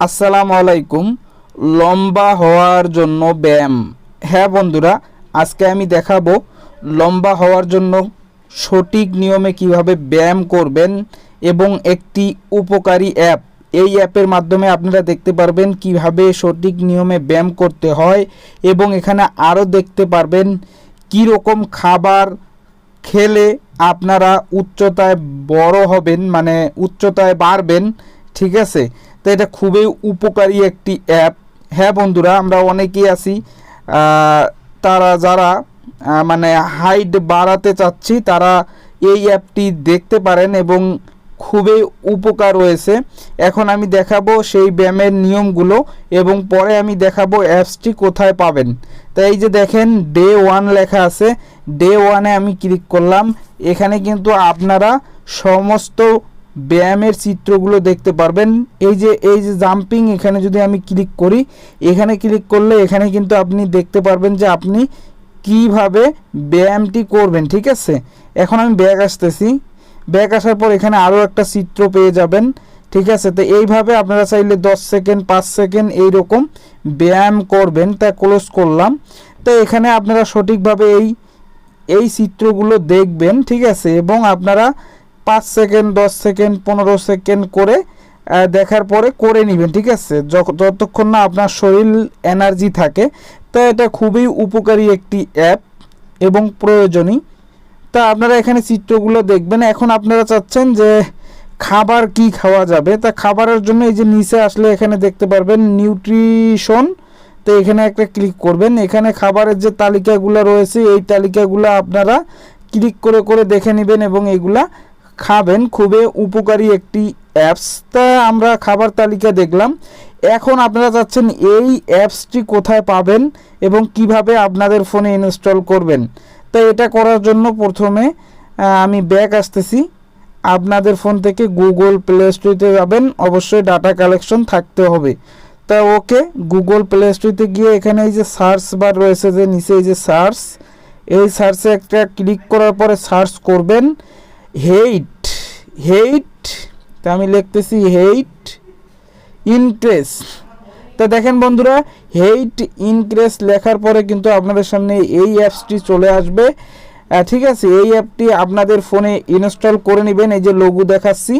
আসসালামু আলাইকুম। লম্বা হওয়ার জন্য ব্যায়াম। হ্যাঁ বন্ধুরা, আজকে আমি দেখাবো লম্বা হওয়ার জন্য সঠিক নিয়মে কীভাবে ব্যায়াম করবেন এবং একটি উপকারী অ্যাপ। এই অ্যাপের মাধ্যমে আপনারা দেখতে পারবেন কীভাবে সঠিক নিয়মে ব্যায়াম করতে হয় এবং এখানে আরও দেখতে পারবেন কী রকম খাবার খেলে আপনারা উচ্চতায় বড় হবেন মানে উচ্চতায় বাড়বেন, ঠিক আছে? তো এটা খুবই উপকারী একটি অ্যাপ হ্যাঁ বন্ধুরা, আমরা অনেকেই আছি তারা যারা মানে হাইট বাড়াতে চাচ্ছি, তারা এই অ্যাপটি দেখতে পারেন এবং খুবই উপকার রয়েছে। এখন আমি দেখাবো সেই ব্যায়ামের নিয়মগুলো এবং পরে আমি দেখাবো অ্যাপসটি কোথায় পাবেন। তো এই যে দেখেন ডে ওয়ান লেখা আছে। ডে ওয়ানে আমি ক্লিক করলাম। এখানে কিন্তু আপনারা সমস্ত ব্যায়ামের চিত্রগুলো দেখতে পারবেন। এই যে এই যে জাম্পিং এখানে যদি আমি ক্লিক করি, এখানে ক্লিক করলে এখানে কিন্তু আপনি দেখতে পারবেন যে আপনি কীভাবে ব্যায়ামটি করবেন, ঠিক আছে? এখন আমি ব্যাগ আসতেছি। ব্যাগ আসার পর এখানে আরও একটা চিত্র পেয়ে যাবেন, ঠিক আছে? তো এইভাবে আপনারা চাইলে দশ সেকেন্ড, পাঁচ সেকেন্ড এইরকম ব্যায়াম করবেন। তা ক্লোজ করলাম। তো এখানে আপনারা সঠিকভাবে এই এই চিত্রগুলো দেখবেন, ঠিক আছে? এবং আপনারা পাঁচ সেকেন্ড, দশ সেকেন্ড, পনেরো সেকেন্ড করে দেখার পরে করে নেবেন, ঠিক আছে? যতক্ষণ না আপনার শরীর এনার্জি থাকে, তো এটা খুবই উপকারী একটি অ্যাপ এবং প্রয়োজনীয় তা আপনারা এখানে চিত্রগুলো দেখবেন। এখন আপনারা চাচ্ছেন যে খাবার কি খাওয়া যাবে? তা খাবারের জন্য এই যে নিচে আসলে এখানে দেখতে পারবেন নিউট্রিশন। তো এখানে একটা ক্লিক করবেন। এখানে খাবারের যে তালিকাগুলো রয়েছে, এই তালিকাগুলো আপনারা ক্লিক করে করে দেখে নেবেন এবং এগুলা খাবেন, খুবই উপকারী একটি অ্যাপস তা আমরা খাবার তালিকা দেখলাম। এখন আপনারা চাচ্ছেন এই অ্যাপসটি কোথায় পাবেন এবং কীভাবে আপনাদের ফোনে ইনস্টল করবেন। তো এটা করার জন্য প্রথমে আমি ব্যাক আসতেছি। আপনাদের ফোন থেকে গুগল প্লে স্টোরিতে যাবেন। অবশ্যই ডাটা কালেকশন থাকতে হবে। তা ওকে গুগল প্লে স্টোরিতে গিয়ে এখানে এই যে সার্চ বার রয়েছে যে নিচে এই যে সার্চ এই সার্চে একটা ক্লিক করার পরে সার্চ করবেন। হেইট হেইট তা আমি লিখতেছি হেইট ইনক্রেস তা দেখেন বন্ধুরা হেইট ইনক্রেস লেখার পরে কিন্তু আপনাদের সামনে এই অ্যাপসটি চলে আসবে। ঠিক আছে, এই অ্যাপটি আপনাদের ফোনে ইনস্টল করে নেবেন, এই যে লঘু দেখাচ্ছি।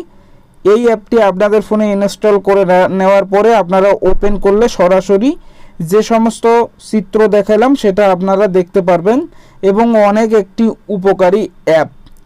এই অ্যাপটি আপনাদের ফোনে ইনস্টল করে নেওয়ার পরে আপনারা ওপেন করলে সরাসরি যে সমস্ত চিত্র দেখালাম, সেটা আপনারা দেখতে পারবেন। এবং অনেক একটি উপকারী অ্যাপ